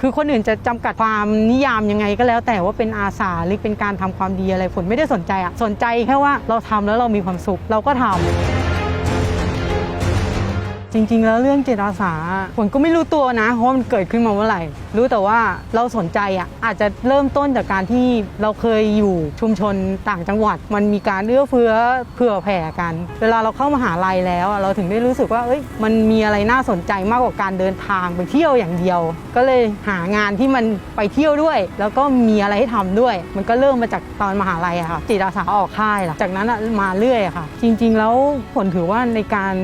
คือคนอื่นจะจำกัดความนิยามยังไงก็แล้ว แต่ว่าเป็นอาสาหรือเป็นการทำความดีอะไรฝนไม่ได้สนใจอะสนใจแค่ว่าเราทำแล้วเรามีความสุขเราก็ทำ จริง ๆ แล้วเรื่องจิตอาสาฝนก็ไม่รู้ตัวนะเพราะว่ามันเกิดขึ้นมาเมื่อไหร่ รู้แต่ว่าเราสนใจอะอาจจะเริ่มต้นจากการที่เราเคยอยู่ชุมชนต่างจังหวัด มันมีการเอื้อเฟื้อเผื่อแผ่กัน เวลาเราเข้ามหาลัยแล้ว เราถึงได้รู้สึกว่าเอ้ยมันมีอะไรน่าสนใจมากกว่าการเดินทางไปเที่ยวอย่างเดียว ก็เลยหางานที่มันไปเที่ยวด้วย แล้วก็มีอะไรให้ทำด้วย มันก็เริ่มมาจากตอนมหาลัยอะค่ะจิตอาสาออกค่ายล่ะจากนั้นมาเรื่อยค่ะ จริง ๆ แล้วผลถือว่าในการ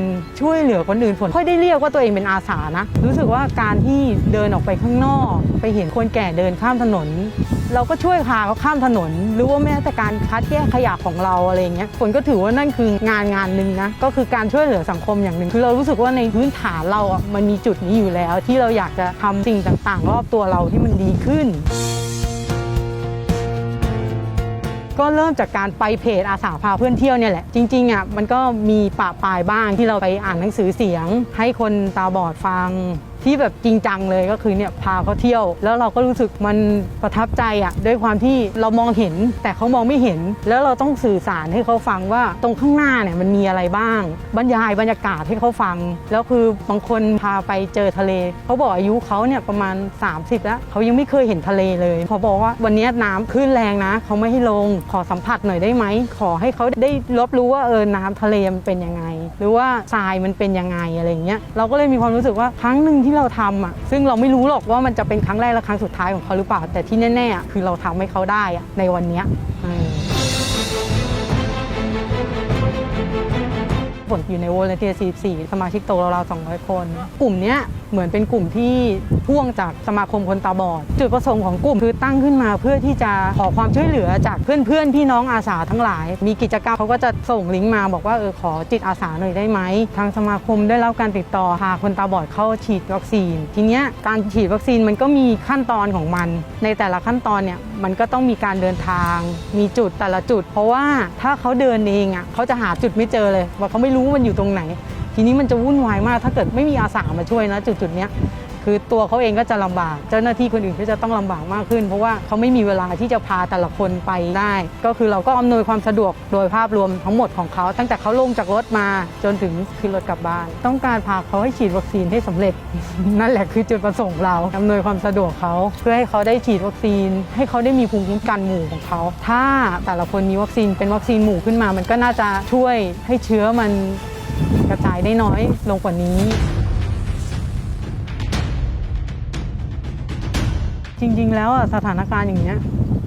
ช่วยเหลือคนอื่นผลค่อยได้เรียกว่าตัวเองเป็นอาสานะ รู้สึกว่าการที่เดินออกไปข้างนอก ไปเห็นคนแก่เดินข้ามถนน เราก็ช่วยพาเขาข้ามถนน หรือว่าแม้แต่การคัดแยกขยะของเราอะไรเงี้ยผลก็ถือว่านั่นคืองานงานหนึ่งนะก็คือการช่วยเหลือสังคมอย่างหนึ่งคือเรารู้สึกว่าในพื้นฐานเราอะมันมีจุดนี้อยู่แล้ว ที่เราอยากจะทำสิ่งต่างๆ รอบตัวเราที่มันดีขึ้น ก็เริ่มจากการไปเพจอาสาพาเพื่อนเที่ยวเนี่ยแหละ จริงๆอะมันก็มีปะปายบ้างที่เราไปอ่านหนังสือเสียง ให้คนตาบอดฟัง ที่แบบจริงจังเลยก็คือเนี่ยพาเขาเที่ยว แล้วเราก็รู้สึกมันประทับใจอะด้วยความที่เรามองเห็นแต่เขามองไม่เห็น แล้วเราต้องสื่อสารให้เขาฟังว่าตรงข้างหน้าเนี่ยมันมีอะไรบ้าง บรรยายบรรยากาศให้เขาฟัง แล้วคือบางคนพาไปเจอทะเล เขาบอกอายุเขาเนี่ยประมาณ 30 แล้วเขายังไม่เคยเห็นทะเลเลยพอบอกว่าวันนี้น้ำขึ้นแรงนะเขาไม่ให้ลงขอสัมผัสหน่อยได้ไหมขอให้เขาได้รับรู้ว่าเออน้ำทะเลมันเป็นยังไง หรือว่าทรายมันเป็นยังไงอะไรอย่างเงี้ยเราก็เลยมีความรู้สึกว่าครั้งหนึ่งที่เราทำอะซึ่งเราไม่รู้หรอกว่ามันจะเป็นครั้งแรกและครั้งสุดท้ายของเขาหรือเปล่า แต่ที่แน่ๆอะคือเราทำให้เขาได้อะในวันเนี้ ผลอยู่ในวอลเทีย44 สมาชิกโตราวๆ200 คน กลุ่มนี้เหมือนเป็นกลุ่มที่พ่วงจากสมาคมคนตาบอด จุดประสงค์ของกลุ่มคือตั้งขึ้นมาเพื่อที่จะขอความช่วยเหลือจากเพื่อนๆ พี่น้องอาสาทั้งหลาย มีกิจกรรมเขาก็จะส่งลิงก์มาบอกว่าเออขอจิตอาสาหน่อยได้ไหม ทางสมาคมได้รับการติดต่อพาคนตาบอดเข้าฉีดวัคซีน ทีเนี้ยการฉีดวัคซีนมันก็มีขั้นตอนของมัน ในแต่ละขั้นตอนเนี่ย มันก็ต้องมีการเดินทาง มีจุดแต่ละจุด เพราะว่าถ้าเขาเดินเองอะเขาจะหาจุดไม่เจอเลย ว่าเขาไม่รู้ว่ามันอยู่ตรงไหน ทีนี้มันจะวุ่นวายมาก ถ้าเกิดไม่มีอาสามาช่วยนะจุดจุดเนี้ย คือตัวเขาเองก็จะลำบาก เจ้าหน้าที่คนอื่นก็จะต้องลำบากมากขึ้น เพราะว่าเขาไม่มีเวลาที่จะพาแต่ละคนไปได้ ก็คือเราก็อำนวยความสะดวกโดยภาพรวมทั้งหมดของเขาตั้งแต่เขาลงจากรถมาจนถึงขึ้นรถกลับบ้าน ต้องการพาเขาให้ฉีดวัคซีนให้สำเร็จ นั่นแหละคือจุดประสงค์เราอำนวยความสะดวกเขาเพื่อให้เขาได้ฉีดวัคซีน ให้เขาได้มีภูมิคุ้มกันหมู่ของเขา ถ้าแต่ละคนมีวัคซีนเป็นวัคซีนหมู่ขึ้นมา มันก็น่าจะช่วยให้เชื้อมันกระจายได้น้อยลงกว่านี้ จริง ๆ แล้วอะสถานการณ์อย่างเนี้ย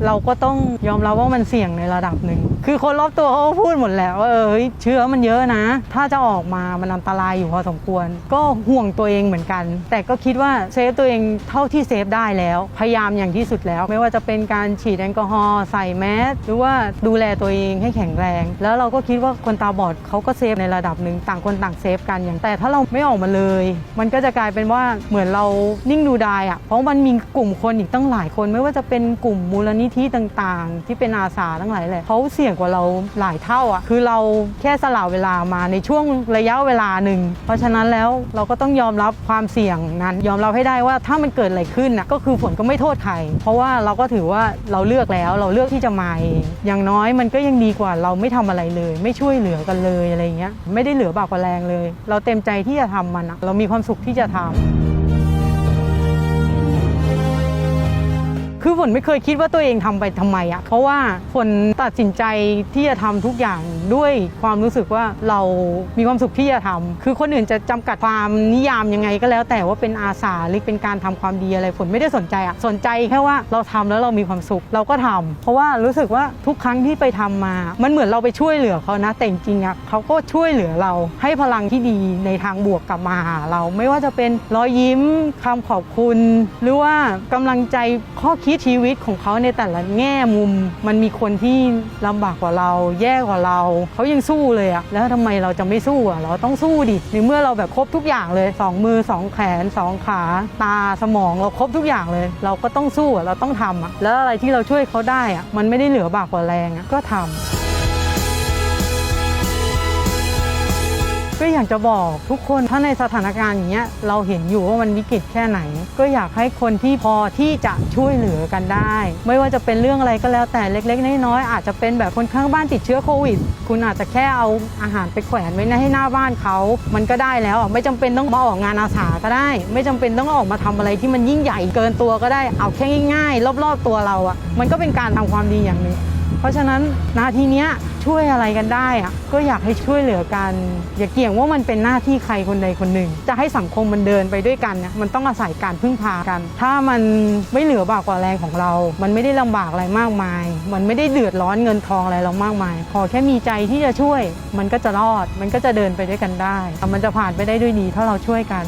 เราก็ต้องยอมรับว่ามันเสี่ยงในระดับหนึ่ง คือคนรอบตัวเขาพูดหมดแล้วว่าเออเฮ้ยเชื้อมันเยอะนะ ถ้าจะออกมามันอันตรายอยู่พอสมควร ก็ห่วงตัวเองเหมือนกัน แต่ก็คิดว่าเซฟตัวเองเท่าที่เซฟได้แล้ว พยายามอย่างที่สุดแล้ว ไม่ว่าจะเป็นการฉีดแอลกอฮอล์ใส่แมสหรือว่าดูแลตัวเองให้แข็งแรง แล้วเราก็คิดว่าคนตาบอดเขาก็เซฟในระดับหนึ่งต่างคนต่างเซฟกันอย่างแต่ถ้าเราไม่ออกมาเลย มันก็จะกลายเป็นว่าเหมือนเรานิ่งดูดายอะเพราะมันมีกลุ่มคนอีกตั้งหลายคน ไม่ว่าจะเป็นกลุ่มมูลนิธิต่างๆ ที่เป็นอาสาทั้งหลายแหละเขาเสี่ยงกว่าเราหลายเท่าอะคือเราแค่สละเวลามาในช่วงระยะเวลาหนึ่ง เพราะฉะนั้นแล้วเราก็ต้องยอมรับความเสี่ยงนั้น ยอมรับให้ได้ว่าถ้ามันเกิดอะไรขึ้นน่ะก็คือฝนก็ไม่โทษใครเพราะว่าเราก็ถือว่าเราเลือกแล้วเราเลือกที่จะมาเองอย่างน้อยมันก็ยังดีกว่าเราไม่ทำอะไรเลย ไม่ช่วยเหลือกันเลยอะไรเงี้ยไม่ได้เหลือบากกว่าแรงเลย เราเต็มใจที่จะทำมันอะเรามีความสุขที่จะทำ คือฝนไม่เคยคิดว่าตัวเองทำไปทำไมอะเพราะว่าฝนตัดสินใจที่จะทำทุกอย่างด้วยความรู้สึกว่าเรามีความสุขที่จะทำคือคนอื่นจะจำกัดความนิยามยังไงก็แล้ว แต่ว่าเป็นอาสาหรือเป็นการทำความดีอะไรฝนไม่ได้สนใจอะสนใจแค่ว่าเราทำแล้วเรามีความสุขเราก็ทำเพราะว่ารู้สึกว่าทุกครั้งที่ไปทำมา มันเหมือนเราไปช่วยเหลือเขานะแต่จริงๆอะเขาก็ช่วยเหลือเราให้พลังที่ดีในทางบวกกลับมาหาเรา ไม่ว่าจะเป็นรอยยิ้มคำขอบคุณ หรือว่ากำลังใจข้อคิดชีวิตของเขาในแต่ละแง่มุม มันมีคนที่ลำบากกว่าเรา แย่กว่าเรา เขายังสู้เลยอะแล้วทำไมเราจะไม่สู้อะเราต้องสู้ดิในเมื่อเราแบบครบทุกอย่างเลยสองมือสองแขนสองขาตาสมองเราครบทุกอย่างเลย เราก็ต้องสู้อะเราต้องทำอะแล้วอะไรที่เราช่วยเขาได้อะมันไม่ได้เหลือบากกว่าแรงอะก็ทำ ก็อยากจะบอกทุกคนถ้าในสถานการณ์อย่างเงี้ยเราเห็นอยู่ว่ามันวิกฤตแค่ไหน ก็อยากให้คนที่พอที่จะช่วยเหลือกันได้ ไม่ว่าจะเป็นเรื่องอะไรก็แล้วแต่เล็ก ๆ น้อยๆอาจจะเป็นแบบคนข้างบ้านติดเชื้อโควิด คุณอาจจะแค่เอาอาหารไปแขวนไว้ให้หน้าบ้านเขามันก็ได้แล้วไม่จำเป็นต้องมาออกงานอาสาก็ได้ ไม่จำเป็นต้องออกมาทำอะไรที่มันยิ่งใหญ่เกินตัวก็ได้เอาแค่ง่ายๆ รอบๆตัวเราอะมันก็เป็นการทำความดีอย่างหนึง เพราะฉะนั้นนาทีเนี้ยช่วยอะไรกันได้อะก็อยากให้ช่วยเหลือกัน อย่าเกี่ยงว่ามันเป็นหน้าที่ใครคนใดคนหนึ่ง จะให้สังคมมันเดินไปด้วยกันเนี่ยมันต้องอาศัยการพึ่งพากัน ถ้ามันไม่เหลือบากกว่าแรงของเรา มันไม่ได้ลำบากอะไรมากมาย มันไม่ได้เดือดร้อนเงินทองอะไรเรามากมายขอแค่มีใจที่จะช่วย มันก็จะรอด มันก็จะเดินไปด้วยกันได้ มันจะผ่านไปได้ด้วยดีถ้าเราช่วยกัน